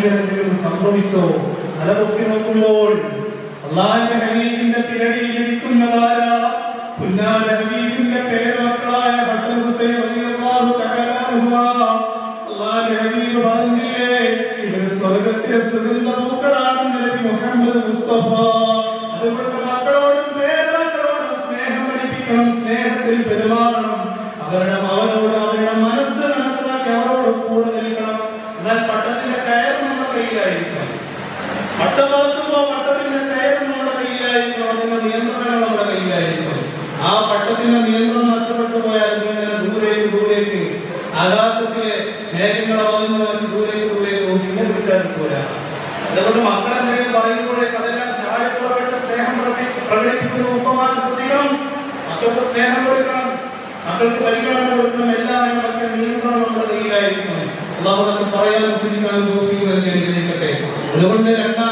ഭീകരതയും സംഭവിച്ചോ? തലപൊക്കി നോക്കുമ്പോൾ അള്ളാഹിന്റെ ഹബീബിന്റെ പിരടിയിൽ ഇരിക്കുന്നതാരാ? പുന്നാല ഹബീബിന്റെ പേരമക്കളായ ഹസൻ ഹുസൈൻ റളിയല്ലാഹു തആല അള്ളാഹിന്റെ പറഞ്ഞില്ലേ ഇവർ സ്വർഗത്തിലെ സുഗന്ധ പൂക്കളാണെന്ന് നബി മുഹമ്മദ് മുസ്തഫ. അതുകൊണ്ട് മക്കളോടും പേരമക്കളോടും സ്നേഹം പഠിപ്പിക്കണം സ്നേഹത്തിൽ പെരുമാറണം. അവരുടെ അവരോട് അവരുടെ മനസ്സ് മനസ്സിലാക്കി അവരോട് കൂടെ നിൽക്കണം. എന്നാൽ കയ്യിലായിരിക്കണം. പട്ടം വളർത്തുമ്പോൾ പട്ടത്തിന്റെ കയർ നമ്മുടെ കയ്യിലായിരിക്കണം. അതിന്റെ നിയന്ത്രണം നമ്മുടെ കയ്യിലായിരിക്കണം. ആ പട്ടത്തിന്റെ നിയന്ത്രണം നഷ്ടപ്പെട്ടു പോയാൽ ഇങ്ങനെ ദൂരേക്ക് ദൂരേക്ക് ആകാശത്തിലെ മേഘങ്ങളെ വളർന്നു ദൂരേക്ക് ദൂരേക്ക് ഇങ്ങനെ വിട്ടാൽ പോരാ. അതുകൊണ്ട് മക്കളെന്തെങ്കിലും പറയുമ്പോഴേ അതെല്ലാം ചാഴപ്പുറമായിട്ട് സ്നേഹം പ്രകടി- പ്രകടിപ്പിക്കുന്ന ഉപ്പമാൻ ശ്രദ്ധിക്കണം. മക്കൾക്ക് സ്നേഹം കൊടുക്കണം. മക്കൾക്ക് പരിഗണന കൊടുക്കണം. എല്ലാം. പക്ഷെ നിയന്ത്രണം നമ്മുടെ കയ്യിലായിരിക്കണം. അള്ളാഹു പറയാനും ചിന്തിക്കാനും തോന്നിക്കുന്നത് Luego el de